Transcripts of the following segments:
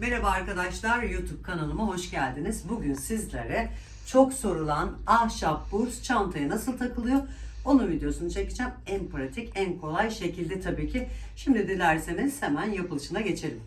Merhaba arkadaşlar, YouTube kanalıma hoş geldiniz. Bugün sizlere çok sorulan ahşap burs çantaya nasıl takılıyor onun videosunu çekeceğim. En pratik, en kolay şekilde tabii ki. Şimdi dilerseniz hemen yapılışına geçelim.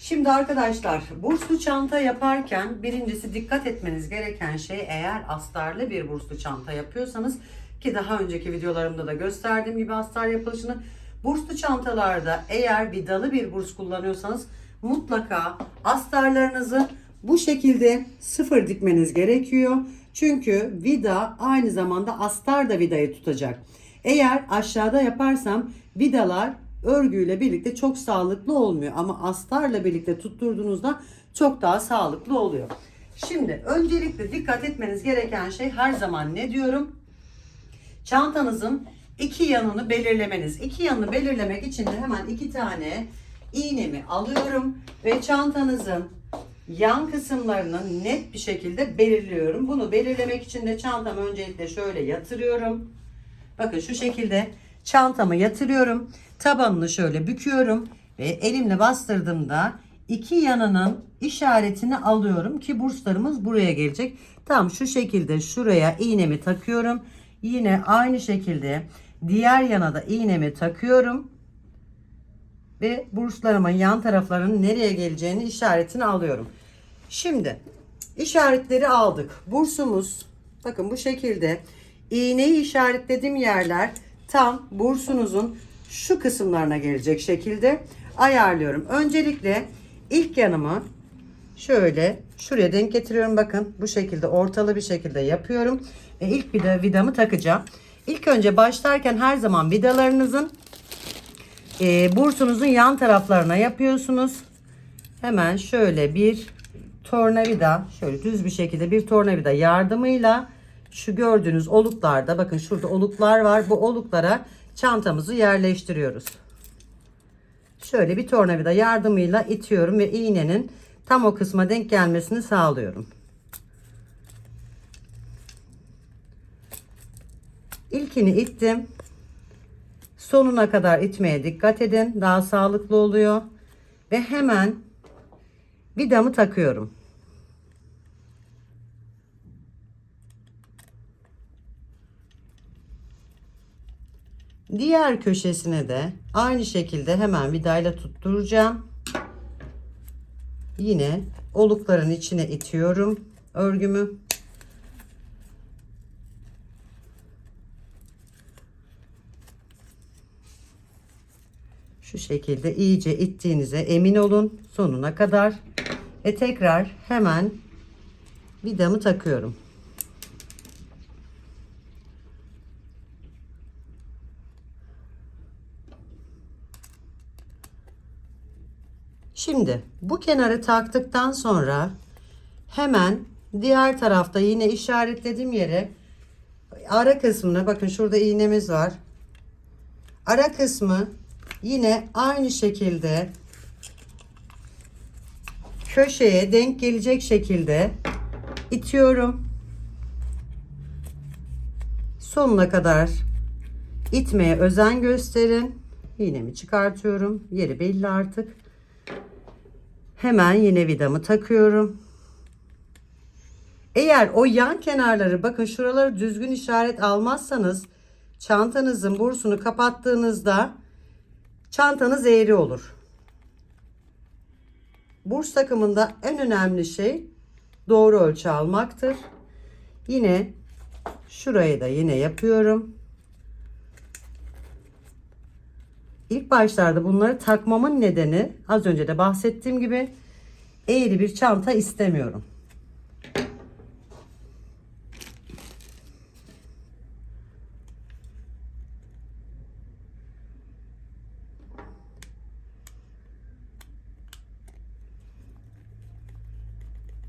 Şimdi arkadaşlar burslu çanta yaparken birincisi dikkat etmeniz gereken şey eğer astarlı bir burslu çanta yapıyorsanız ki daha önceki videolarımda da gösterdiğim gibi astar yapılışını burslu çantalarda eğer vidalı bir burs kullanıyorsanız mutlaka astarlarınızı bu şekilde sıfır dikmeniz gerekiyor. Çünkü vida aynı zamanda astar da vidayı tutacak. Eğer aşağıda yaparsam vidalar örgüyle birlikte çok sağlıklı olmuyor ama astarla birlikte tutturduğunuzda çok daha sağlıklı oluyor. Şimdi öncelikle dikkat etmeniz gereken şey her zaman ne diyorum? Çantanızın iki yanını belirlemeniz. İki yanını belirlemek için de hemen iki tane iğnemi alıyorum ve çantanızın yan kısımlarını net bir şekilde belirliyorum. Bunu belirlemek için de çantamı öncelikle şöyle yatırıyorum. Bakın şu şekilde çantamı yatırıyorum. Tabanını şöyle büküyorum ve elimle bastırdığımda iki yanının işaretini alıyorum ki burslarımız buraya gelecek. Tam şu şekilde şuraya iğnemi takıyorum. Yine aynı şekilde diğer yana da iğnemi takıyorum. Ve burslarımın yan taraflarının nereye geleceğini işaretini alıyorum. Şimdi işaretleri aldık. Bursumuz bakın bu şekilde iğneyi işaretlediğim yerler tam bursunuzun şu kısımlarına gelecek şekilde ayarlıyorum. Öncelikle ilk yanımı şöyle şuraya denk getiriyorum. Bakın bu şekilde ortalı bir şekilde yapıyorum. Ve ilk vida, vidamı takacağım. İlk önce başlarken her zaman vidalarınızın e, bursunuzun yan taraflarına yapıyorsunuz. Hemen şöyle bir tornavida şöyle düz bir şekilde bir tornavida yardımıyla şu gördüğünüz oluklarda bakın şurada oluklar var. Bu oluklara çantamızı yerleştiriyoruz. Şöyle bir tornavida yardımıyla itiyorum ve iğnenin tam o kısma denk gelmesini sağlıyorum. İlkini ittim. Sonuna kadar itmeye dikkat edin. Daha sağlıklı oluyor. Ve hemen vidamı takıyorum. Diğer köşesine de aynı şekilde hemen vidayla tutturacağım. Yine olukların içine itiyorum örgümü. Şu şekilde iyice ittiğinize emin olun sonuna kadar. Ve tekrar hemen vidamı takıyorum. Şimdi bu kenarı taktıktan sonra hemen diğer tarafta yine işaretlediğim yere ara kısmına bakın şurada iğnemiz var. Ara kısmı yine aynı şekilde köşeye denk gelecek şekilde itiyorum. Sonuna kadar itmeye özen gösterin. İğnemi çıkartıyorum. Yeri belli artık. Hemen yine vidamı takıyorum. Eğer o yan kenarları bakın şuraları düzgün işaret almazsanız çantanızın bursunu kapattığınızda çantanız eğri olur. Burs takımında en önemli şey doğru ölçü almaktır. Yine şurayı da yine yapıyorum. İlk başlarda bunları takmamın nedeni az önce de bahsettiğim gibi eğri bir çanta istemiyorum.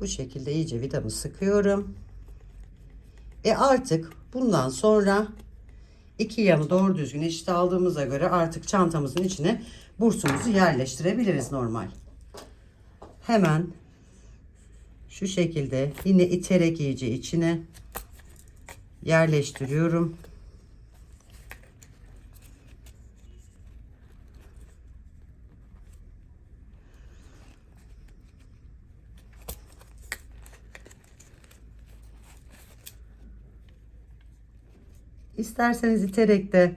Bu şekilde iyice vidamı sıkıyorum. E artık bundan sonra iki yanı doğru düzgün eşit aldığımıza göre artık çantamızın içine bursumuzu yerleştirebiliriz normal. Hemen şu şekilde yine iterek iyice içine yerleştiriyorum. İsterseniz iterek de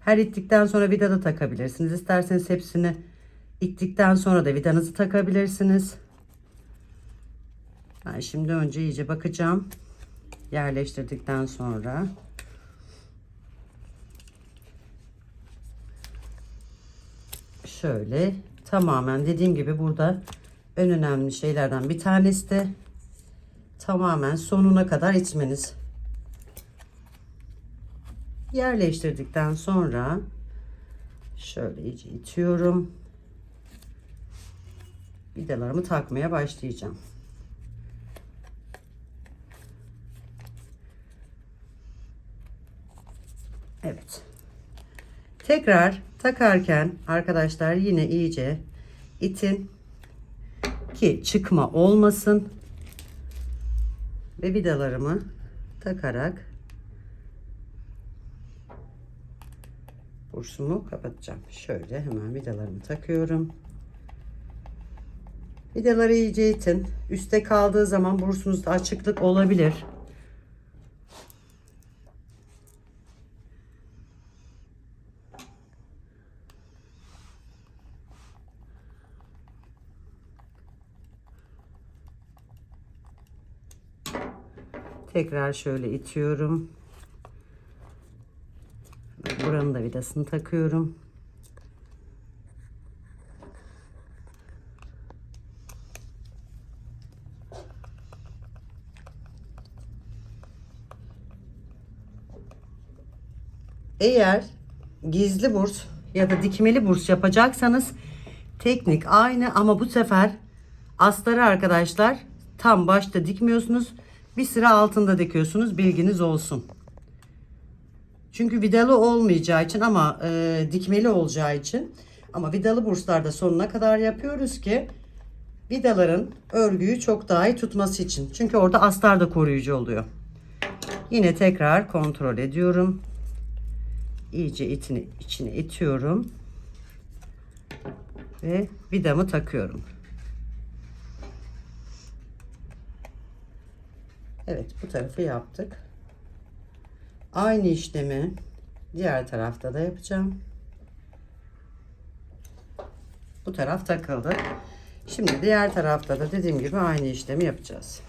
her ittikten sonra vida da takabilirsiniz. İsterseniz hepsini ittikten sonra da vidanızı takabilirsiniz. Ben şimdi önce iyice bakacağım. Yerleştirdikten sonra. Şöyle tamamen dediğim gibi burada en önemli şeylerden bir tanesi de tamamen sonuna kadar itmeniz. Yerleştirdikten sonra şöyle iyice itiyorum. Vidalarımı takmaya başlayacağım. Evet. Tekrar takarken arkadaşlar yine iyice itin ki çıkma olmasın ve vidalarımı takarak bursumu kapatacağım. Şöyle hemen vidalarımı takıyorum. Vidaları iyice itin. Üste kaldığı zaman bursunuzda açıklık olabilir. Tekrar şöyle itiyorum. Buranın da vidasını takıyorum. Eğer gizli burs ya da dikmeli burs yapacaksanız teknik aynı ama bu sefer astarı arkadaşlar tam başta dikmiyorsunuz. Bir sıra altında dikiyorsunuz. Bilginiz olsun. Çünkü vidalı olmayacağı için ama e, dikmeli olacağı için ama vidalı burslarda sonuna kadar yapıyoruz ki vidaların örgüyü çok daha iyi tutması için. Çünkü orada astar da koruyucu oluyor. Yine tekrar kontrol ediyorum. İyice itini içine itiyorum. Ve vidamı takıyorum. Evet bu tarafı yaptık. Aynı işlemi diğer tarafta da yapacağım. Bu taraf takıldı. Şimdi diğer tarafta da dediğim gibi aynı işlemi yapacağız.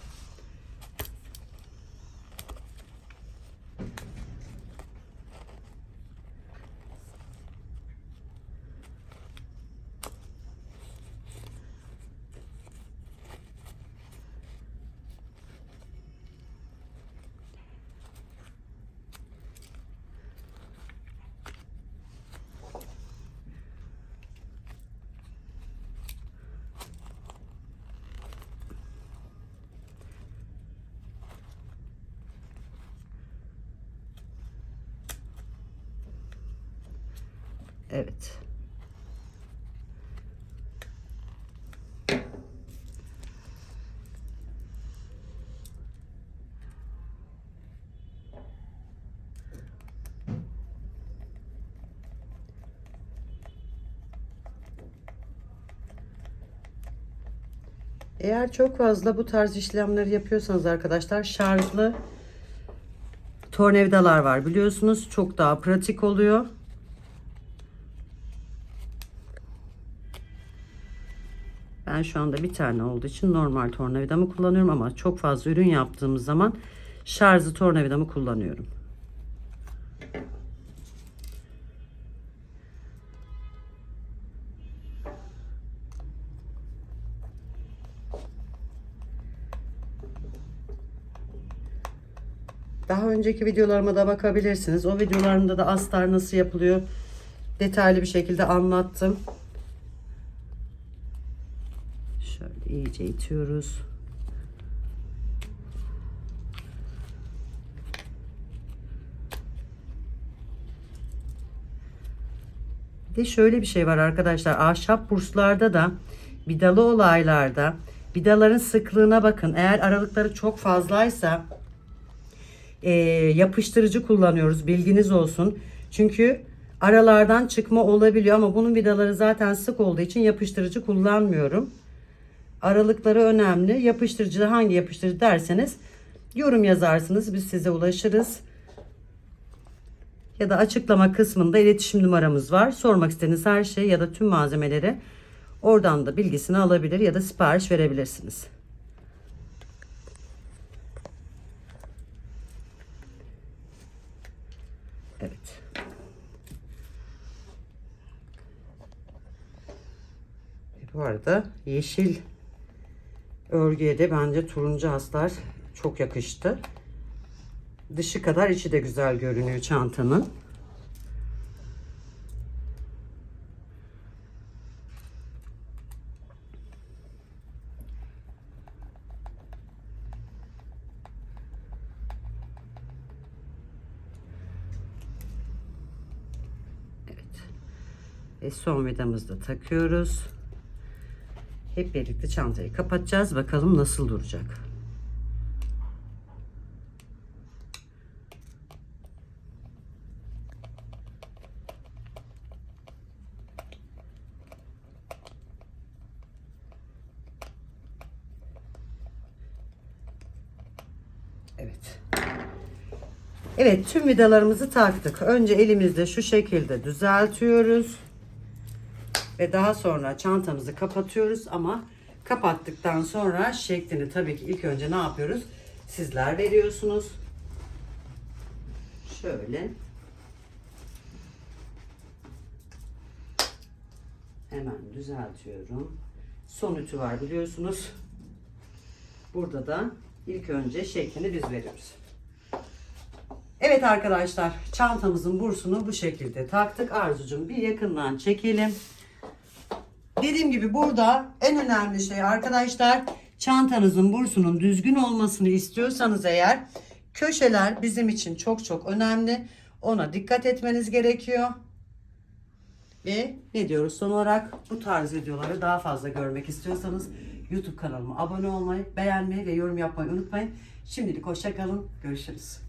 Evet. Eğer çok fazla bu tarz işlemleri yapıyorsanız arkadaşlar şarjlı tornavidalar var biliyorsunuz. Çok daha pratik oluyor. Ben şu anda bir tane olduğu için normal tornavidamı kullanıyorum ama çok fazla ürün yaptığımız zaman şarjlı tornavidamı kullanıyorum. Daha önceki videolarıma da bakabilirsiniz. O videolarımda da astar nasıl yapılıyor detaylı bir şekilde anlattım. Şöyle iyice itiyoruz. De şöyle bir şey var arkadaşlar. Ahşap burslarda da vidalı olaylarda vidaların sıklığına bakın. Eğer aralıkları çok fazlaysa e, yapıştırıcı kullanıyoruz. Bilginiz olsun. Çünkü aralardan çıkma olabiliyor ama bunun vidaları zaten sık olduğu için yapıştırıcı kullanmıyorum. Aralıkları önemli. Yapıştırıcı hangi yapıştırıcı derseniz yorum yazarsınız. Biz size ulaşırız. ya da açıklama kısmında iletişim numaramız var. Sormak istediğiniz her şey ya da tüm malzemeleri oradan da bilgisini alabilir ya da sipariş verebilirsiniz. Evet. Bu arada yeşil örgüye de bence turuncu astar çok yakıştı. Dışı kadar içi de güzel görünüyor çantanın. Evet. Ve son vidamızı da takıyoruz. Hep birlikte çantayı kapatacağız. Bakalım nasıl duracak. Evet. Evet tüm vidalarımızı taktık. Önce elimizde şu şekilde düzeltiyoruz. Ve daha sonra çantamızı kapatıyoruz ama kapattıktan sonra şeklini tabii ki ilk önce ne yapıyoruz? Sizler veriyorsunuz. Şöyle. Hemen düzeltiyorum. Son ütü var biliyorsunuz. Burada da ilk önce şeklini biz veriyoruz. Evet arkadaşlar çantamızın bursunu bu şekilde taktık. Arzucum bir yakından çekelim. Dediğim gibi burada en önemli şey arkadaşlar çantanızın bursunun düzgün olmasını istiyorsanız eğer köşeler bizim için çok çok önemli. Ona dikkat etmeniz gerekiyor. Ve ne diyoruz son olarak bu tarz videoları daha fazla görmek istiyorsanız YouTube kanalıma abone olmayı, beğenmeyi ve yorum yapmayı unutmayın. Şimdilik hoşça kalın. Görüşürüz.